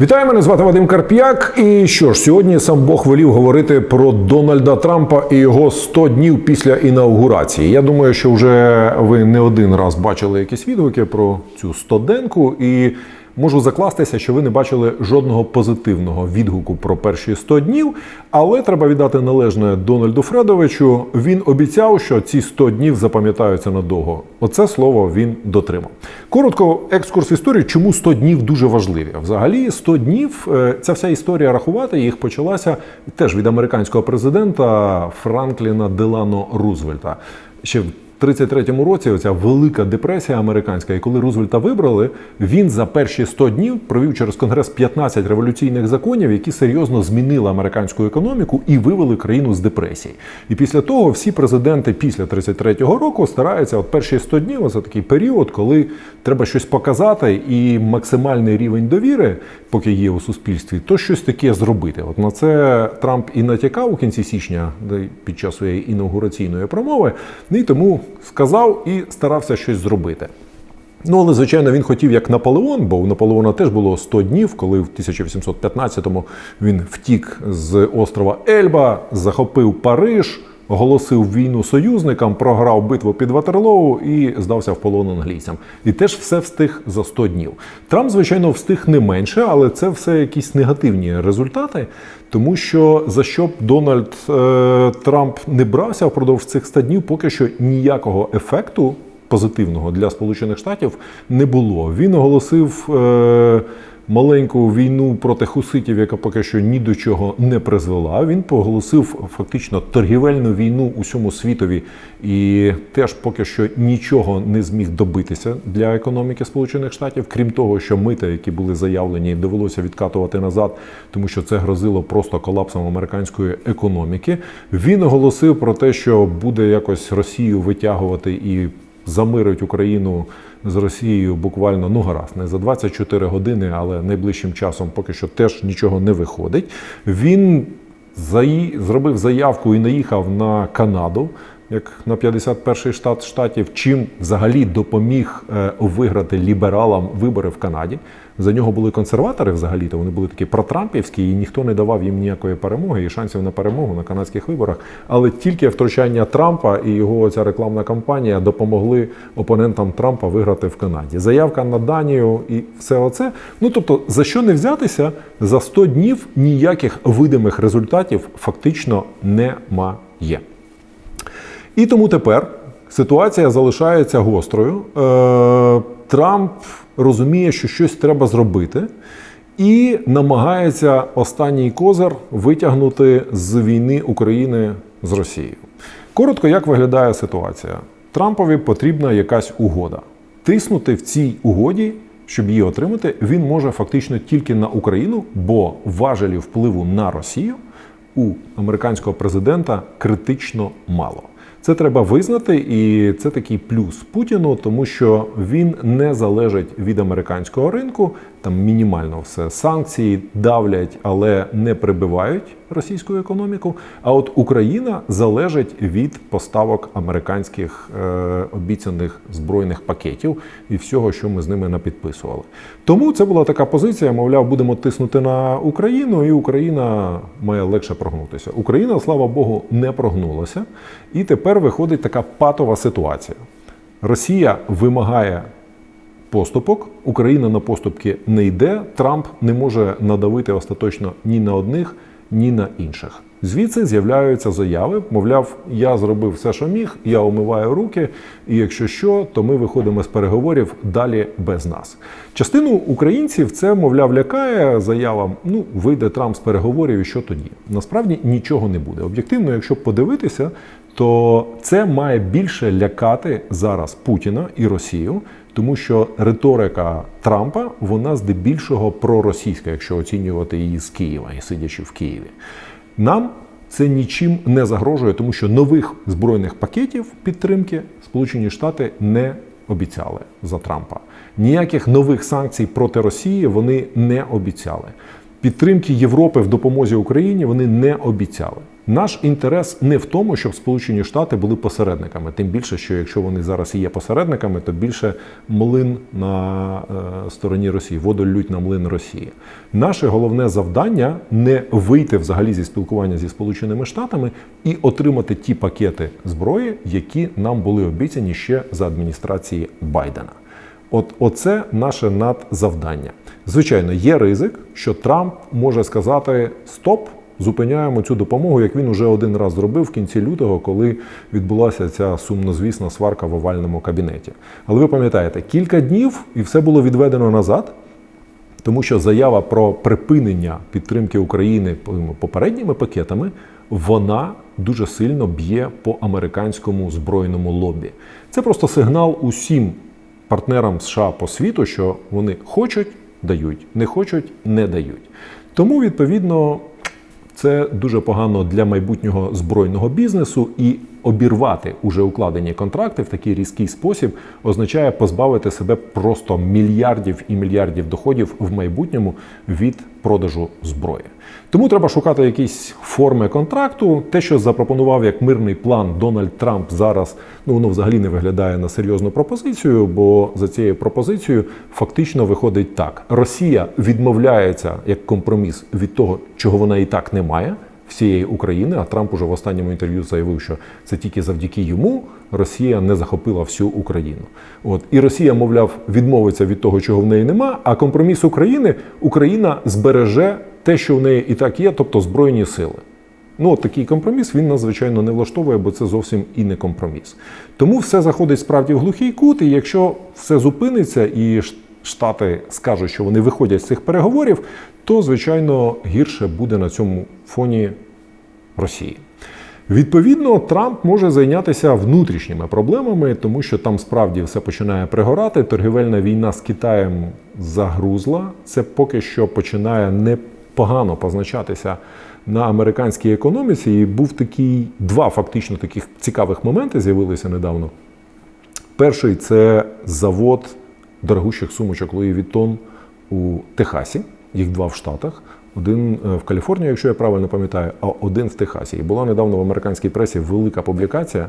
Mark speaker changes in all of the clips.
Speaker 1: Вітаю, мене звати Вадим Карп'як. І що ж, сьогодні сам Бог велів говорити про Дональда Трампа і його 100 днів після інаугурації. Я думаю, що вже ви не один раз бачили якісь відгуки про цю стоденку, і можу закластися, що ви не бачили жодного позитивного відгуку про перші 100 днів. Але треба віддати належне Дональду Фредовичу. Він обіцяв, що ці 100 днів запам'ятаються надовго. Оце слово він дотримав. Коротко, екскурс в історію, чому 100 днів дуже важливі. Взагалі, 100 днів е, ця вся історія рахувати їх почалася теж від американського президента Франкліна Делано Рузвельта. Ще в 33-му році оця велика депресія американська, і коли Рузвельта вибрали, він за перші 100 днів провів через конгрес 15 революційних законів, які серйозно змінили американську економіку і вивели країну з депресії. І після того всі президенти після 33-го року стараються от перші 100 днів, це такий період, коли треба щось показати, і максимальний рівень довіри, поки є у суспільстві, то щось таке зробити. От на це Трамп і натякав у кінці січня, де під час своєї інаугураційної промови, ну і тому сказав і старався щось зробити. Ну, але, звичайно, він хотів як Наполеон, бо у Наполеона теж було 100 днів, коли в 1815-му він втік з острова Ельба, захопив Париж, оголосив війну союзникам, програв битву під Ватерлоу і здався в полон англійцям. І теж все встиг за 100 днів. Трамп, звичайно, встиг не менше, але це все якісь негативні результати. Тому що за що б Дональд е, Трамп не брався впродовж цих 100 днів, поки що ніякого ефекту позитивного для Сполучених Штатів не було. Він оголосив е, маленьку війну проти хуситів, яка поки що ні до чого не призвела. Він поголосив фактично торгівельну війну усьому світові і теж поки що нічого не зміг добитися для економіки Сполучених Штатів, крім того, що мита, які були заявлені, довелося відкатувати назад, тому що це грозило просто колапсом американської економіки. Він оголосив про те, що буде якось Росію витягувати і замирить Україну з Росією буквально ну гаразд, не за 24 години, але найближчим часом поки що теж нічого не виходить. Він зробив заявку і наїхав на Канаду. Як на 51-й штат штатів, чим взагалі допоміг е, виграти лібералам вибори в Канаді. За нього були консерватори взагалі, то вони були такі протрампівські, і ніхто не давав їм ніякої перемоги і шансів на перемогу на канадських виборах. Але тільки втручання Трампа і його ця рекламна кампанія допомогли опонентам Трампа виграти в Канаді. Заявка на Данію і все оце. Ну тобто, за що не взятися, за 100 днів ніяких видимих результатів фактично немає. І тому тепер ситуація залишається гострою. Е, Трамп розуміє, що щось треба зробити, і намагається останній козир витягнути з війни України з Росією. Коротко, як виглядає ситуація? Трампові потрібна якась угода. Тиснути в цій угоді, щоб її отримати, він може фактично тільки на Україну, бо важелі впливу на Росію у американського президента критично мало. Це треба визнати, і це такий плюс Путіну, тому що він не залежить від американського ринку. Там мінімально все санкції давлять, але не прибивають російську економіку. А от Україна залежить від поставок американських е, обіцяних збройних пакетів і всього, що ми з ними напідписували. Тому це була така позиція: мовляв, будемо тиснути на Україну, і Україна має легше прогнутися. Україна, слава Богу, не прогнулася, і тепер виходить така патова ситуація. Росія вимагає поступок, Україна на поступки не йде. Трамп не може надавити остаточно ні на одних, ні на інших. Звідси з'являються заяви. Мовляв, я зробив все, що міг, я умиваю руки, і якщо що, то ми виходимо з переговорів далі без нас. Частину українців це, мовляв, лякає заявам. Ну, вийде Трамп з переговорів, і що тоді? Насправді нічого не буде. Об'єктивно, якщо подивитися, то це має більше лякати зараз Путіна і Росію, тому що риторика Трампа вона здебільшого проросійська, якщо оцінювати її з Києва і сидячи в Києві. Нам це нічим не загрожує, тому що нових збройних пакетів підтримки Сполучені Штати не обіцяли за Трампа. Ніяких нових санкцій проти Росії вони не обіцяли. Підтримки Європи в допомозі Україні вони не обіцяли. Наш інтерес не в тому, щоб Сполучені Штати були посередниками. Тим більше, що якщо вони зараз є посередниками, то більше млин на е, стороні Росії, воду лють на млин Росії. Наше головне завдання не вийти взагалі зі спілкування зі Сполученими Штатами і отримати ті пакети зброї, які нам були обіцяні ще за адміністрації Байдена. От оце наше надзавдання. Звичайно, є ризик, що Трамп може сказати Стоп, зупиняємо цю допомогу, як він уже один раз зробив в кінці лютого, коли відбулася ця сумнозвісна сварка в овальному кабінеті. Але ви пам'ятаєте, кілька днів і все було відведено назад. Тому що заява про припинення підтримки України попередніми пакетами вона дуже сильно б'є по американському збройному лобі. Це просто сигнал усім партнерам США по світу, що вони хочуть, дають, не хочуть, не дають. Тому, відповідно, це дуже погано для майбутнього збройного бізнесу і обірвати уже укладені контракти в такий різкий спосіб означає позбавити себе просто мільярдів і мільярдів доходів в майбутньому від продажу зброї. Тому треба шукати якісь форми контракту. Те, що запропонував як мирний план Дональд Трамп зараз, ну воно взагалі не виглядає на серйозну пропозицію, бо за цією пропозицією фактично виходить так: Росія відмовляється як компроміс від того, чого вона і так не має всієї України. А Трамп уже в останньому інтерв'ю заявив, що це тільки завдяки йому Росія не захопила всю Україну. От і Росія, мовляв, відмовиться від того, чого в неї нема. А компроміс України Україна збереже те, що в неї і так є, тобто збройні сили. Ну, от такий компроміс він надзвичайно не влаштовує, бо це зовсім і не компроміс. Тому все заходить справді в глухий кут, і якщо все зупиниться і Штати скажуть, що вони виходять з цих переговорів, то звичайно гірше буде на цьому фоні Росії. Відповідно, Трамп може зайнятися внутрішніми проблемами, тому що там справді все починає пригорати. Торгівельна війна з Китаєм загрузла. Це поки що починає непогано позначатися на американській економіці. І був такий два фактично таких цікавих моменти з'явилися недавно. Перший це завод дорогущих сумочок Луї Віттон у Техасі, їх два в Штатах. Один е, в Каліфорнії, якщо я правильно пам'ятаю, а один в Техасі. І була недавно в американській пресі велика публікація,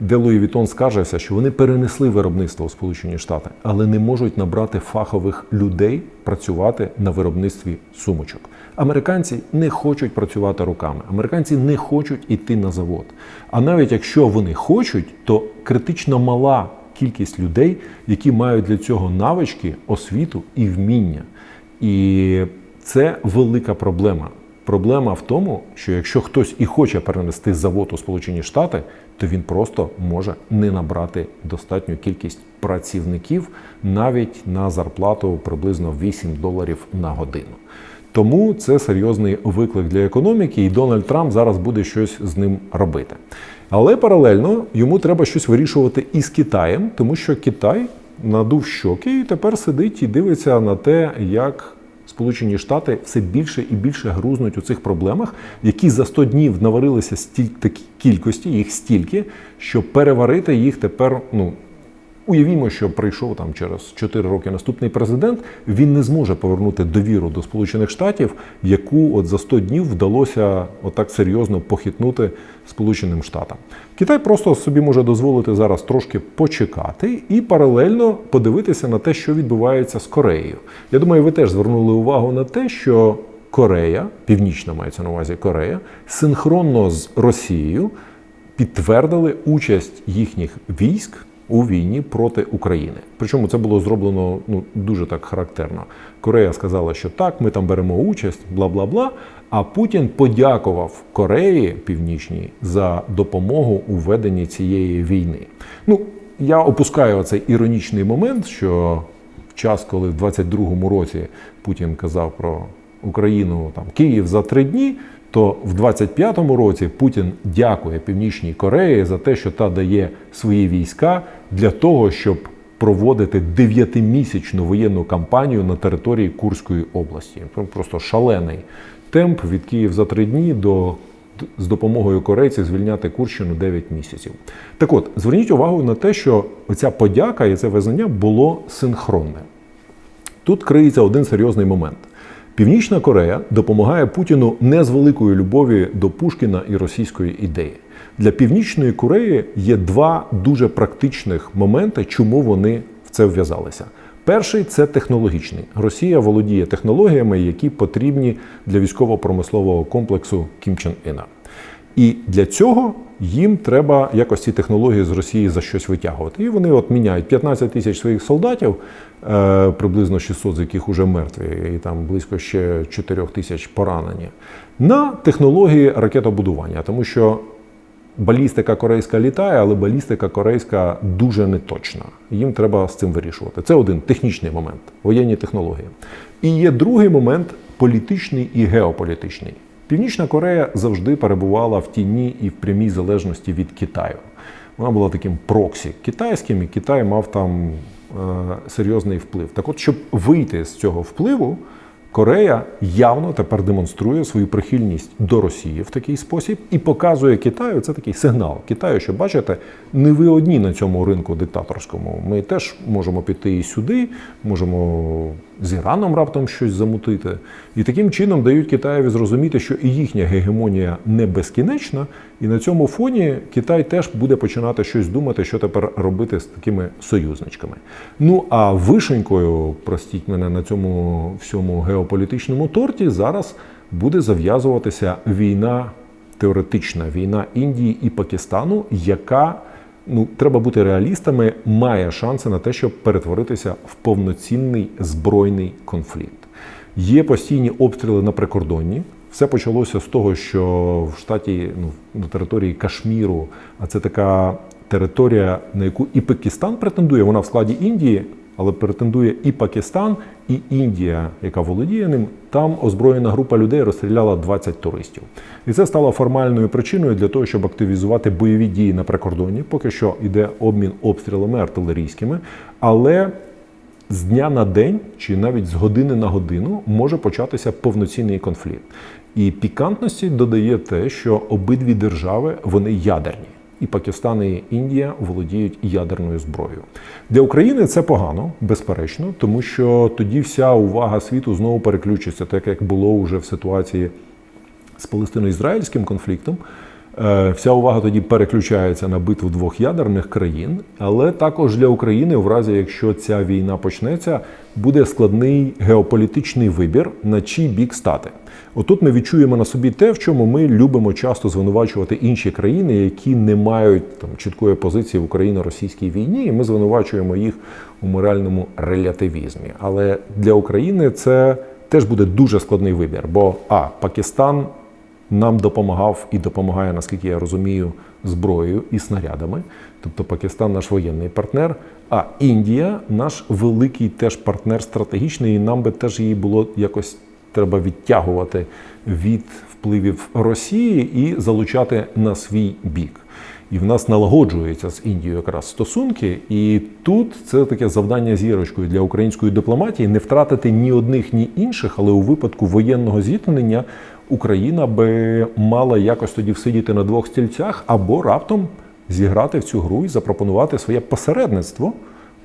Speaker 1: де Луї Вітон скаржився, що вони перенесли виробництво в Сполучені Штати, але не можуть набрати фахових людей працювати на виробництві сумочок. Американці не хочуть працювати руками, американці не хочуть іти на завод. А навіть якщо вони хочуть, то критично мала кількість людей, які мають для цього навички, освіту і вміння. І це велика проблема. Проблема в тому, що якщо хтось і хоче перенести завод у Сполучені Штати, то він просто може не набрати достатню кількість працівників навіть на зарплату приблизно 8 доларів на годину. Тому це серйозний виклик для економіки, і Дональд Трамп зараз буде щось з ним робити. Але паралельно йому треба щось вирішувати із Китаєм, тому що Китай надув щоки і тепер сидить і дивиться на те, як Сполучені Штати все більше і більше грузнуть у цих проблемах, які за 100 днів наварилися стільки кількості, їх стільки, що переварити їх тепер ну Уявімо, що прийшов там через 4 роки наступний президент, він не зможе повернути довіру до Сполучених Штатів, яку от за 100 днів вдалося отак серйозно похитнути Сполученим Штатам. Китай просто собі може дозволити зараз трошки почекати і паралельно подивитися на те, що відбувається з Кореєю. Я думаю, ви теж звернули увагу на те, що Корея, північна мається на увазі Корея, синхронно з Росією підтвердили участь їхніх військ у війні проти України. Причому це було зроблено ну дуже так характерно. Корея сказала, що так, ми там беремо участь, бла бла бла. А Путін подякував Кореї Північній за допомогу у веденні цієї війни. Ну я опускаю цей іронічний момент, що в час, коли в 22-му році Путін казав про Україну там Київ за три дні то в 25-му році Путін дякує Північній Кореї за те, що та дає свої війська для того, щоб проводити дев'ятимісячну воєнну кампанію на території Курської області. Просто шалений темп від Київ за три дні до. З допомогою корейців звільняти Курщину 9 місяців. Так от, зверніть увагу на те, що ця подяка і це визнання було синхронне. Тут криється один серйозний момент. Північна Корея допомагає Путіну не з великої любові до Пушкіна і російської ідеї. Для Північної Кореї є два дуже практичних моменти, чому вони в це вв'язалися. Перший це технологічний. Росія володіє технологіями, які потрібні для військово-промислового комплексу Кім Чен. І для цього їм треба якось ці технології з Росії за щось витягувати. І вони от міняють 15 тисяч своїх солдатів, е, приблизно 600 з яких уже мертві, і там близько ще 4 тисяч поранені, на технології ракетобудування, тому що. Балістика корейська літає, але балістика корейська дуже неточна. Їм треба з цим вирішувати. Це один технічний момент, воєнні технології. І є другий момент політичний і геополітичний. Північна Корея завжди перебувала в тіні і в прямій залежності від Китаю. Вона була таким проксі китайським, і Китай мав там е, серйозний вплив. Так от, щоб вийти з цього впливу, Корея явно тепер демонструє свою прихильність до Росії в такий спосіб і показує Китаю це такий сигнал Китаю, що бачите, не ви одні на цьому ринку диктаторському. Ми теж можемо піти і сюди, можемо з Іраном раптом щось замутити. І таким чином дають Китаєві зрозуміти, що і їхня гегемонія не безкінечна, і на цьому фоні Китай теж буде починати щось думати, що тепер робити з такими союзничками. Ну а вишенькою, простіть мене на цьому всьому геополітичному торті, зараз буде зав'язуватися війна. Теоретична війна Індії і Пакистану, яка ну треба бути реалістами, має шанси на те, щоб перетворитися в повноцінний збройний конфлікт. Є постійні обстріли на прикордонні. Все почалося з того, що в штаті ну на території Кашміру, а це така територія, на яку і Пакистан претендує, вона в складі Індії, але претендує і Пакистан, і Індія, яка володіє ним. Там озброєна група людей розстріляла 20 туристів. І це стало формальною причиною для того, щоб активізувати бойові дії на прикордонні. Поки що йде обмін обстрілами артилерійськими, але з дня на день чи навіть з години на годину може початися повноцінний конфлікт. І пікантності додає те, що обидві держави вони ядерні. І Пакистан і Індія володіють ядерною зброєю для України. Це погано, безперечно, тому що тоді вся увага світу знову переключиться, так як було вже в ситуації з палестино-ізраїльським конфліктом. Е, вся увага тоді переключається на битву двох ядерних країн, але також для України, в разі якщо ця війна почнеться, буде складний геополітичний вибір, на чий бік стати. Отут ми відчуємо на собі те, в чому ми любимо часто звинувачувати інші країни, які не мають там чіткої позиції в Україно-російській війні, і ми звинувачуємо їх у моральному релятивізмі. Але для України це теж буде дуже складний вибір, бо а Пакистан нам допомагав і допомагає, наскільки я розумію, зброєю і снарядами. Тобто Пакистан наш воєнний партнер, а Індія наш великий теж партнер стратегічний, і нам би теж її було якось треба відтягувати від впливів Росії і залучати на свій бік. І в нас налагоджується з Індією якраз стосунки, і тут це таке завдання зірочкою для української дипломатії не втратити ні одних, ні інших, але у випадку воєнного зіткнення Україна би мала якось тоді всидіти на двох стільцях або раптом зіграти в цю гру і запропонувати своє посередництво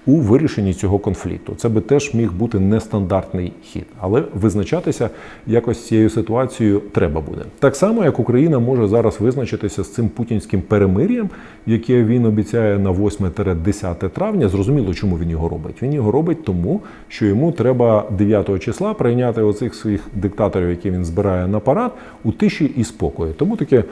Speaker 1: у вирішенні цього конфлікту. Це би теж міг бути нестандартний хід, але визначатися якось цією ситуацією треба буде. Так само, як Україна може зараз визначитися з цим путінським перемир'ям, яке він обіцяє на 8-10 травня. Зрозуміло, чому він його робить. Він його робить тому, що йому треба 9 числа прийняти оцих своїх диктаторів, які він збирає на парад, у тиші і спокої. Тому таке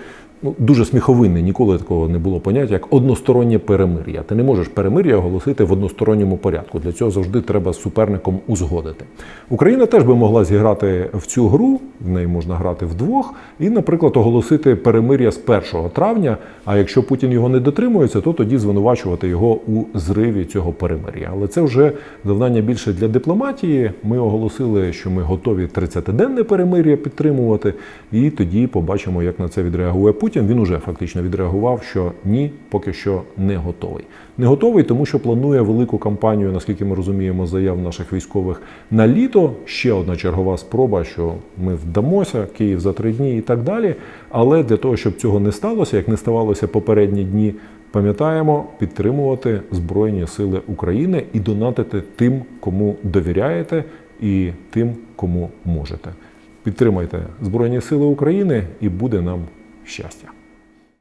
Speaker 1: ну, дуже сміховинне, ніколи такого не було поняття, як одностороннє перемир'я. Ти не можеш перемир'я оголосити в односторонньому порядку. Для цього завжди треба з суперником узгодити. Україна теж би могла зіграти в цю гру, в неї можна грати вдвох, і, наприклад, оголосити перемир'я з 1 травня. А якщо Путін його не дотримується, то тоді звинувачувати його у зриві цього перемир'я. Але це вже завдання більше для дипломатії. Ми оголосили, що ми готові 30-денне перемир'я підтримувати, і тоді побачимо, як на це відреагує Путін. Путін він уже фактично відреагував, що ні, поки що не готовий. Не готовий, тому що планує велику кампанію, наскільки ми розуміємо, заяв наших військових на літо. Ще одна чергова спроба, що ми вдамося, Київ за три дні і так далі. Але для того, щоб цього не сталося, як не ставалося попередні дні, пам'ятаємо підтримувати Збройні Сили України і донатити тим, кому довіряєте і тим, кому можете. Підтримайте Збройні Сили України, і буде нам щастя.